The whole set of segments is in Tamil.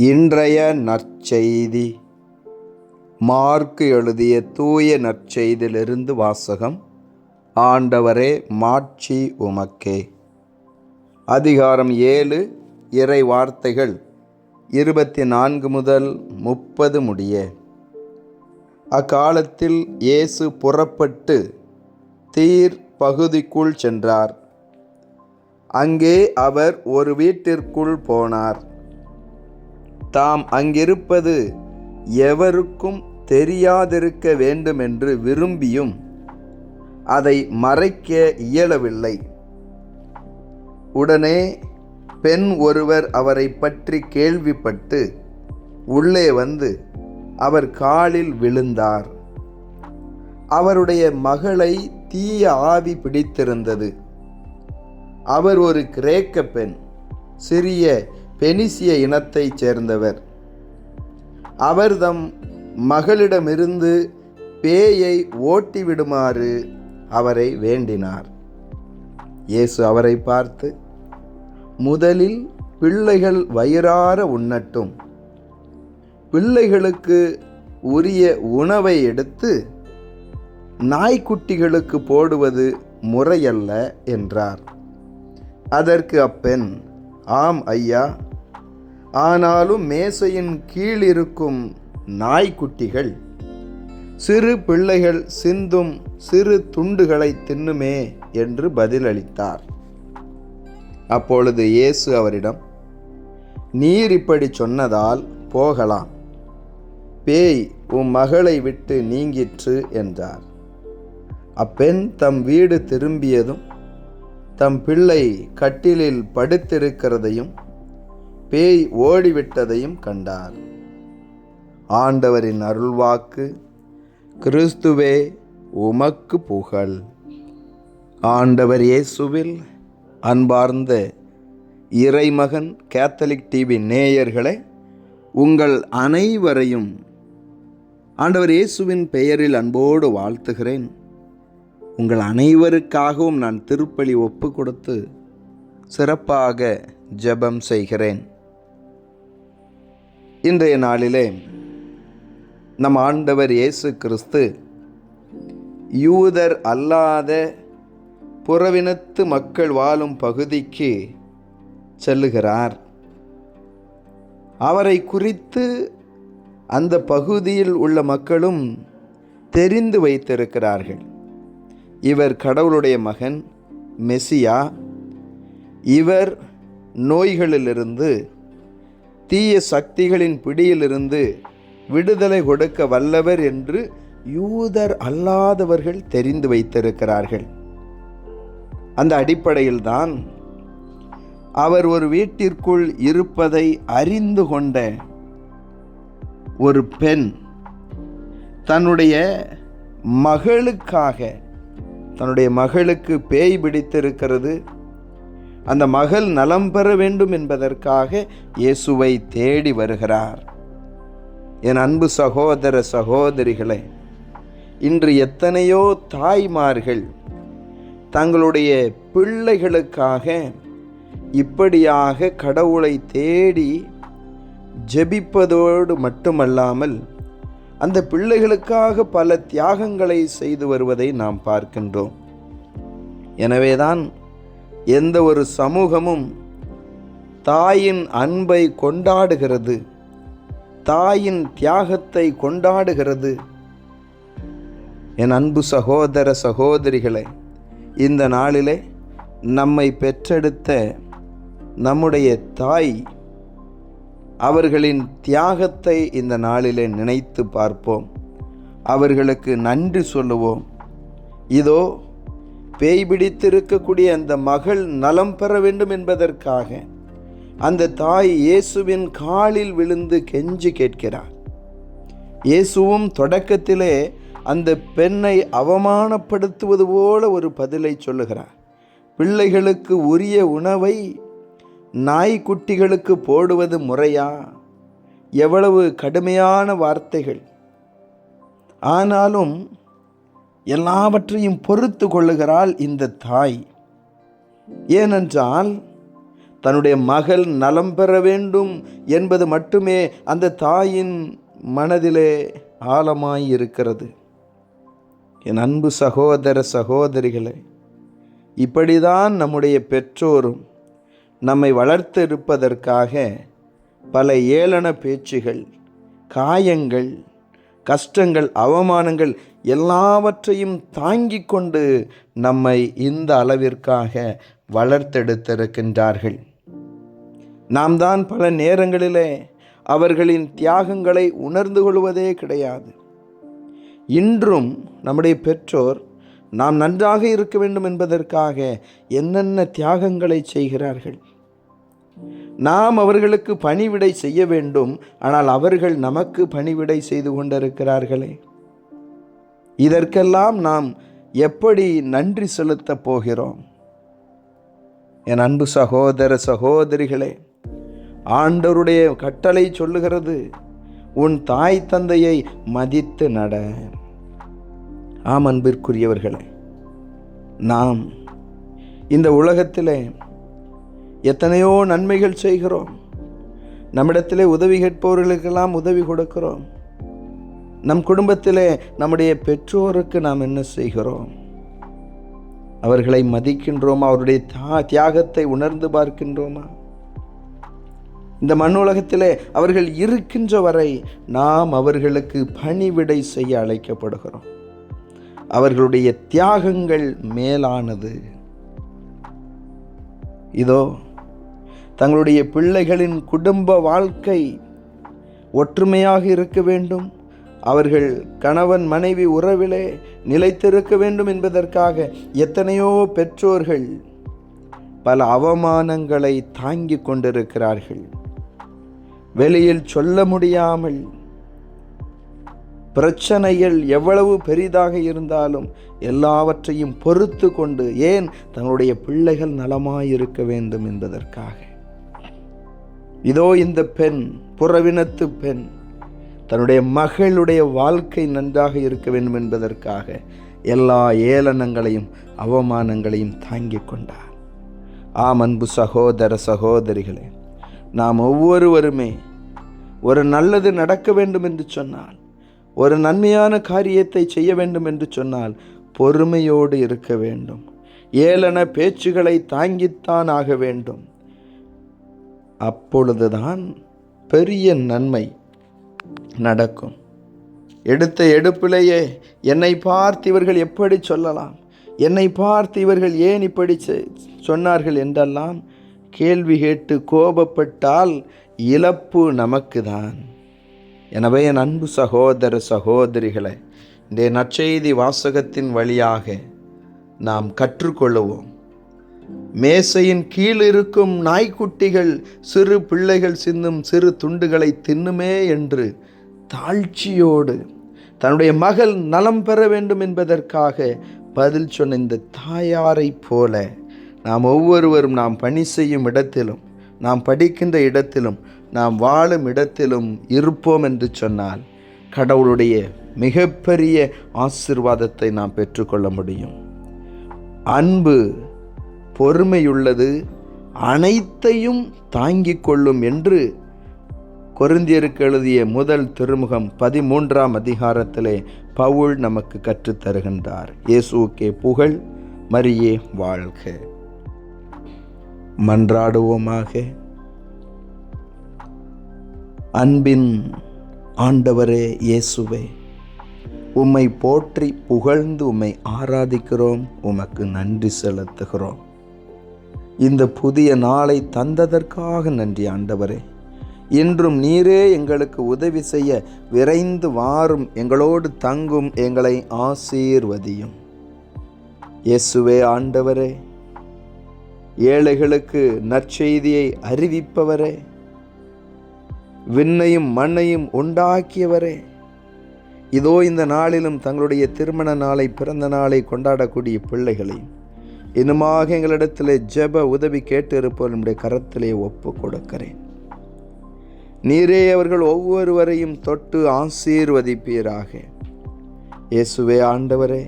இன்றைய நற்செய்தி. மார்க்கு எழுதிய தூய நற்செய்தியிலிருந்து வாசகம் ஆண்டவரே மாட்சி உமக்கே. அதிகாரம் ஏழு இறை வார்த்தைகள் இருபத்தி நான்கு முதல் முப்பது முடிய. அக்காலத்தில் இயேசு புறப்பட்டு தீர் பகுதிக்குள் சென்றார். அங்கே அவர் ஒரு வீட்டிற்குள் போனார். தாம் அங்கிருப்பது எவருக்கும் தெரியாதிருக்க வேண்டுமென்று விரும்பியும் அதை மறைக்க இயலவில்லை. உடனே பெண் ஒருவர் அவரை பற்றி கேள்விப்பட்டு உள்ளே வந்து அவர் காலில் விழுந்தார். அவருடைய மகளை தீய ஆவி பிடித்திருந்தது. அவர் ஒரு கிரேக்க பெண் சிறிய பெனிசிய இனத்தைச் சேர்ந்தவர். அவர்தம் மகளிடமிருந்து பேயை ஓட்டிவிடுமாறு அவரை வேண்டினார். இயேசு அவரை பார்த்து முதலில் பிள்ளைகள் வயிறார உண்ணட்டும். பிள்ளைகளுக்கு உரிய உணவை எடுத்து நாய்க்குட்டிகளுக்கு போடுவது முறையல்ல என்றார். அதற்கு அப்பெண் ஆம் ஐயா ஆனாலும் மேசையின் கீழ் இருக்கும் நாய்க்குட்டிகள் சிறு பிள்ளைகள் சிந்தும் சிறு துண்டுகளை தின்னுமே என்று பதிலளித்தார். அப்பொழுது இயேசு அவரிடம் நீர் இப்படி சொன்னதால் போகலாம். பேய் உம் மகளை விட்டு நீங்கிற்று என்றார். அப்பெண் தம் வீடு திரும்பியதும் தம் பிள்ளை கட்டிலில் படுத்திருக்கிறதையும் பேய் ஓடிவிட்டதையும் கண்டார். ஆண்டவரின் அருள்வாக்கு கிறிஸ்துவே உமக்கு புகழ். ஆண்டவர் இயேசுவில் அன்பார்ந்த இறைமகன் கேத்தலிக் டிவி நேயர்களை உங்கள் அனைவரையும் ஆண்டவர் இயேசுவின் பெயரில் அன்போடு வாழ்த்துகிறேன். உங்கள் அனைவருக்காகவும் நான் திருப்பலி ஒப்பு கொடுத்து சிறப்பாக ஜெபம் செய்கிறேன். இன்றைய நாளிலே நம் ஆண்டவர் இயேசு கிறிஸ்து யூதர் அல்லாத புறவினத்து மக்கள் வாழும் பகுதிக்கு செல்லுகிறார். அவரை குறித்து அந்த பகுதியில் உள்ள மக்களும் தெரிந்து வைத்திருக்கிறார்கள். இவர் கடவுளுடைய மகன் மெசியா. இவர் நோய்களிலிருந்து தீய சக்திகளின் பிடியிலிருந்து விடுதலை கொடுக்க வல்லவர் என்று யூதர் அல்லாதவர்கள் தெரிந்து வைத்திருக்கிறார்கள். அந்த அடிப்படையில்தான் அவர் ஒரு வீட்டிற்குள் இருப்பதை அறிந்து கொண்ட ஒரு பெண் தன்னுடைய மகளுக்காக தன்னுடைய மகளுக்கு பேய் பிடித்திருக்கிறது. அந்த மகள் நலம் பெற வேண்டும் என்பதற்காக இயேசுவை தேடி வருகிறார். என் அன்பு சகோதர சகோதரிகளே இன்று எத்தனையோ தாய்மார்கள் தங்களுடைய பிள்ளைகளுக்காக இப்படியாக கடவுளை தேடி ஜெபிப்பதோடு மட்டுமல்லாமல் அந்த பிள்ளைகளுக்காக பல தியாகங்களை செய்து வருவதை நாம் பார்க்கின்றோம். எனவேதான் எந்த ஒரு சமூகமும் தாயின் அன்பை கொண்டாடுகிறது தாயின் தியாகத்தை கொண்டாடுகிறது. என் அன்பு சகோதர சகோதரிகளை இந்த நாளிலே நம்மை பெற்றெடுத்த நம்முடைய தாய் அவர்களின் தியாகத்தை இந்த நாளிலே நினைத்து பார்ப்போம். அவர்களுக்கு நன்றி சொல்லுவோம். இதோ பேய் பிடித்திருக்கக்கூடிய அந்த மகள் நலம் பெற வேண்டும் என்பதற்காக அந்த தாய் இயேசுவின் காலில் விழுந்து கெஞ்சி கேட்கிறார். இயேசுவும் தொடக்கத்திலே அந்த பெண்ணை அவமானப்படுத்துவது போல ஒரு பதிலை சொல்லுகிறார். பிள்ளைகளுக்கு உரிய உணவை நாய்க்குட்டிகளுக்கு போடுவது முறையா? எவ்வளவு கடுமையான வார்த்தைகள். ஆனாலும் எல்லாவற்றையும் பொறுத்து கொள்ளுகிறாள் இந்த தாய். ஏனென்றால் தன்னுடைய மகள் நலம் பெற வேண்டும் என்பது மட்டுமே அந்த தாயின் மனதிலே ஆழமாய் இருக்கிறது என் அன்பு சகோதர சகோதரிகளே இப்படிதான் நம்முடைய பெற்றோரும் நம்மை வளர்த்திருப்பதற்காக பல ஏளன பேச்சுகள் காயங்கள் கஷ்டங்கள் அவமானங்கள் எல்லாவற்றையும் தாங்கிக் கொண்டு நம்மை இந்த அளவிற்காக வளர்த்தெடுத்திருக்கின்றார்கள். நாம் தான் பல நேரங்களிலே அவர்களின் தியாகங்களை உணர்ந்து கொள்வதே கிடையாது. இன்றும் நம்முடைய பெற்றோர் நாம் நன்றாக இருக்க வேண்டும் என்பதற்காக என்னென்ன தியாகங்களை செய்கிறார்கள்? நாம் அவர்களுக்கு பணிவிடை செய்ய வேண்டும் ஆனால் அவர்கள் நமக்கு பணிவிடை செய்து கொண்டிருக்கிறார்களே. இதற்கெல்லாம் நாம் எப்படி நன்றி செலுத்தப் போகிறோம்? என் அன்பு சகோதர சகோதரிகளே ஆண்டவருடைய கட்டளை சொல்லுகிறது உன் தாய் தந்தையை மதித்து நட. ஆம் அன்பிற்குரியவர்களே நாம் இந்த உலகத்திலே எத்தனையோ நன்மைகள் செய்கிறோம். நம்மிடத்திலே உதவி கேட்பவர்களுக்கெல்லாம் உதவி கொடுக்கிறோம். நம் குடும்பத்திலே நம்முடைய பெற்றோருக்கு நாம் என்ன செய்கிறோம்? அவர்களை மதிக்கின்றோமா? அவருடைய தா தியாகத்தை உணர்ந்து பார்க்கின்றோமா? இந்த மண் உலகத்திலே அவர்கள் இருக்கின்ற வரை நாம் அவர்களுக்கு பணிவிடை செய்ய அழைக்கப்படுகிறோம். அவர்களுடைய தியாகங்கள் மேலானது. இதோ தங்களுடைய பிள்ளைகளின் குடும்ப வாழ்க்கை ஒற்றுமையாக இருக்க வேண்டும். அவர்கள் கணவன் மனைவி உறவிலே நிலைத்திருக்க வேண்டும் என்பதற்காக எத்தனையோ பெற்றோர்கள் பல அவமானங்களை தாங்கிக் கொண்டிருக்கிறார்கள். வெளியில் சொல்ல முடியாமல் பிரச்சனைகள் எவ்வளவு பெரிதாக இருந்தாலும் எல்லாவற்றையும் பொறுத்து கொண்டு ஏன் தங்களுடைய பிள்ளைகள் நலமாயிருக்க வேண்டும் என்பதற்காக. இதோ இந்த பெண் புறவினத்து பெண் தன்னுடைய மகளுடைய வாழ்க்கை நன்றாக இருக்க வேண்டும் என்பதற்காக எல்லா ஏளனங்களையும் அவமானங்களையும் தாங்கிக் கொண்டார். ஆம் அன்பு சகோதர சகோதரிகளே நாம் ஒவ்வொருவருமே ஒரு நல்லது நடக்க வேண்டும் என்று சொன்னால் ஒரு நன்மையான காரியத்தை செய்ய வேண்டும் என்று சொன்னால் பொறுமையோடு இருக்க வேண்டும். ஏளன பேச்சுகளை தாங்கித்தான் ஆக வேண்டும். அப்பொழுதுதான் பெரிய நன்மை நடக்கும். எடுத்த எடுப்பிலேயே என்னை பார்த்து இவர்கள் எப்படி சொல்லலாம்? என்னை பார்த்து இவர்கள் ஏன் இப்படி செ- சொன்னார்கள் என்றெல்லாம் கேள்வி கேட்டு கோபப்பட்டால் இழப்பு நமக்குதான். எனவே என் அன்பு சகோதர சகோதரிகளை இந்த நற்செய்தி வாசகத்தின் வழியாக நாம் கற்றுக்கொள்ளுவோம். மேசையின் கீழ் இருக்கும் நாய்க்குட்டிகள் சிறு பிள்ளைகள் சிந்தும் சிறு துண்டுகளை தின்னுமே என்று தாழ்ச்சியோடு தன்னுடைய மகள் நலம் பெற வேண்டும் என்பதற்காக பதில் சொன்ன இந்த தாயாரைப் போல நாம் ஒவ்வொருவரும் நாம் பணி செய்யும் இடத்திலும் நாம் படிக்கின்ற இடத்திலும் நாம் வாழும் இடத்திலும் இருப்போம் என்று சொன்னால் கடவுளுடைய மிகப்பெரிய ஆசிர்வாதத்தை நாம் பெற்றுக்கொள்ள முடியும். அன்பு பொறுமையுள்ளது அனைத்தையும் தாங்கிக் கொள்ளும் என்று கொருந்தியருக்கு எழுதிய முதல் திருமுகம் பதிமூன்றாம் அதிகாரத்திலே பவுல் நமக்கு கற்றுத் தருகின்றார். புகழ் மரியே வாழ்க. மன்றாடுவோமாக. அன்பின் ஆண்டவரே இயேசுவே உம்மை போற்றி புகழ்ந்து உம்மை ஆராதிக்கிறோம் உமக்கு நன்றி செலுத்துகிறோம். இந்த புதிய நாளை தந்ததற்காக நன்றி ஆண்டவரே. இன்றும் நீரே எங்களுக்கு உதவி செய்ய விரைந்து வாரும் எங்களோடு தங்கும் எங்களை ஆசீர்வதியும். இயேசுவே ஆண்டவரே ஏழைகளுக்கு நற்செய்தியை அறிவிப்பவரே விண்ணையும் மண்ணையும் உண்டாக்கியவரே. இதோ இந்த நாளிலும் தங்களுடைய திருமண நாளை பிறந்த நாளை கொண்டாடக்கூடிய பிள்ளைகளை இன்னுமாக எங்களிடத்தில் ஜெப உதவி கேட்டு இருப்போர் நம்முடைய கரத்திலே ஒப்பு கொடுக்கிறேன் நீரே அவர்கள் ஒவ்வொருவரையும் தொட்டு ஆசீர்வதிப்பீராக. இயேசுவே ஆண்டவரே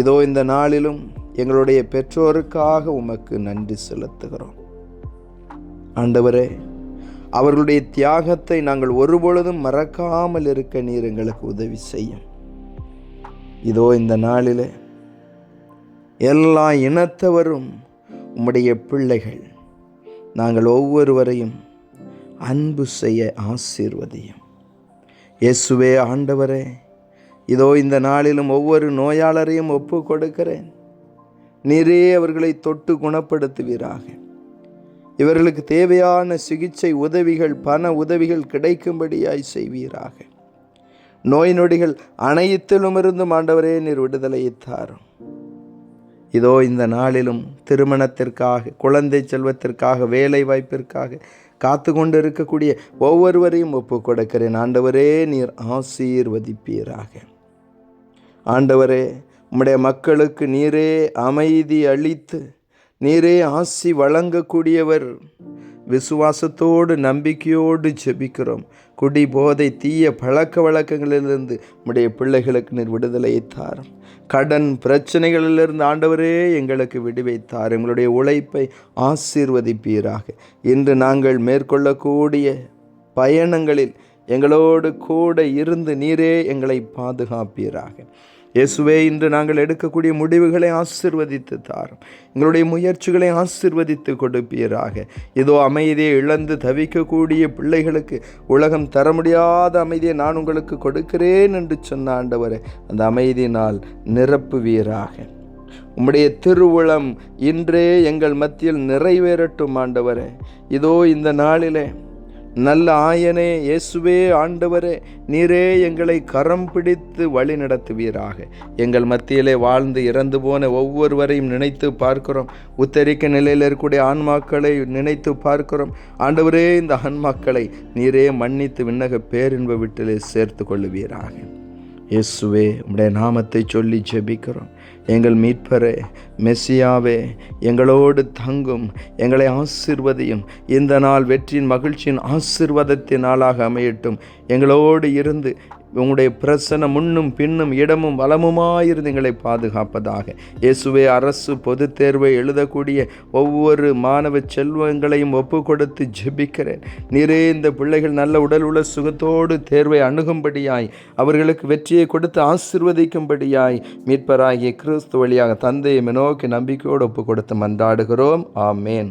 இதோ இந்த நாளிலும் எங்களுடைய பெற்றோருக்காக உமக்கு நன்றி செலுத்துகிறோம். ஆண்டவரே அவர்களுடைய தியாகத்தை நாங்கள் ஒருபொழுதும் மறக்காமல் இருக்க நீர் எங்களுக்கு உதவி செய்யும். இதோ இந்த நாளிலே எல்லா இனத்தவரும் உம்முடைய பிள்ளைகள். நாங்கள் ஒவ்வொருவரையும் அன்பு செய்ய ஆசீர்வதியும். இயேசுவே ஆண்டவரே இதோ இந்த நாளிலும் ஒவ்வொரு நோயாளரையும் ஒப்பு கொடுக்கிறேன். நீரே அவர்களை தொட்டு குணப்படுத்துவீராக. இவர்களுக்கு தேவையான சிகிச்சை உதவிகள் பண உதவிகள் கிடைக்கும்படியாய் செய்வீராக. நோய் நொடிகள் அனைத்திலும் இருந்தும் ஆண்டவரே நீர் விடுதலை தாரும். இதோ இந்த நாளிலும் திருமணத்திற்காக குழந்தை செல்வத்திற்காக வேலை வாய்ப்பிற்காக காத்து கொண்டு இருக்கக்கூடிய ஒவ்வொருவரையும் ஒப்பு கொடுக்கிறேன். ஆண்டவரே நீர் ஆசீர்வதிப்பீராக. ஆண்டவரே உம்முடைய மக்களுக்கு நீரே அமைதி அளித்து நீரே ஆசி வழங்கக்கூடியவர். விசுவாசத்தோடு நம்பிக்கையோடு ஜெபிக்கிறோம். குடி போதை தீய பழக்க வழக்கங்களிலிருந்து உம்முடைய பிள்ளைகளுக்கு நீர் விடுதலையை தாரும். கடன் பிரச்சனைகளிலிருந்து ஆண்டவரே எங்களுக்கு விடுவித்தார். எங்களுடைய உழைப்பை ஆசீர்வதிப்பீராக. இன்று நாங்கள் மேற்கொள்ளக்கூடிய பயணங்களில் எங்களோடு கூட இருந்து நீரே எங்களை பாதுகாப்பீராக. இயேசுவே இன்று நாங்கள் எடுக்கக்கூடிய முடிவுகளை ஆசிர்வதித்து தாரும். எங்களுடைய முயற்சிகளை ஆசிர்வதித்து கொடுப்பீராக. இதோ அமைதியை இழந்து தவிக்கக்கூடிய பிள்ளைகளுக்கு உலகம் தர முடியாத அமைதியை நான் உங்களுக்கு கொடுக்கிறேன் என்று சொன்ன ஆண்டவரை அந்த அமைதியினால் நிரப்புவீராக. உம்முடைய திருவுளம் இன்றே எங்கள் மத்தியில் நிறைவேறட்டும் ஆண்டவரே. இதோ இந்த நாளிலே நல்ல ஆயனே இயேசுவே ஆண்டவரே நீரே எங்களை கரம் பிடித்து வழி நடத்துவீராக. எங்கள் மத்தியிலே வாழ்ந்து இறந்து போன ஒவ்வொருவரையும் நினைத்து பார்க்கிறோம். உத்தரிக்க நிலையில் இருக்கக்கூடிய ஆன்மாக்களை நினைத்து பார்க்கிறோம். ஆண்டவரே இந்த ஆன்மாக்களை நீரே மன்னித்து விண்ணக பேரின்ப வீட்டிலே சேர்த்து கொள்ளுவீராக. இயேசுவே உடைய நாமத்தை சொல்லி ஜெபிக்கிறோம். எங்கள் மீட்பரே மெஸ்ஸியாவே எங்களோடு தங்கும் எங்களை ஆசிர்வதியும். இந்த நாள் வெற்றியின் மகிழ்ச்சியின் ஆசிர்வாதத்தின் நாளாக அமையட்டும். எங்களோடு இருந்து உங்களுடைய பிரசன முன்னும் பின்னும் இடமும் வளமுமாயிருந்து எங்களை பாதுகாப்பதாக. இயேசுவே அரசு பொது தேர்வை எழுதக்கூடிய ஒவ்வொரு மாணவ செல்வங்களையும் ஒப்பு கொடுத்து ஜெபிக்கிறேன். நிறைய இந்த பிள்ளைகள் நல்ல உடல் உள்ள சுகத்தோடு தேர்வை அணுகும்படியாய் அவர்களுக்கு வெற்றியை கொடுத்து ஆசிர்வதிக்கும்படியாய் மீட்பராகிய கிறிஸ்து வழியாக தந்தையை நோக்கி நம்பிக்கையோடு ஒப்பு கொடுத்து மன்றாடுகிறோம். ஆமேன்.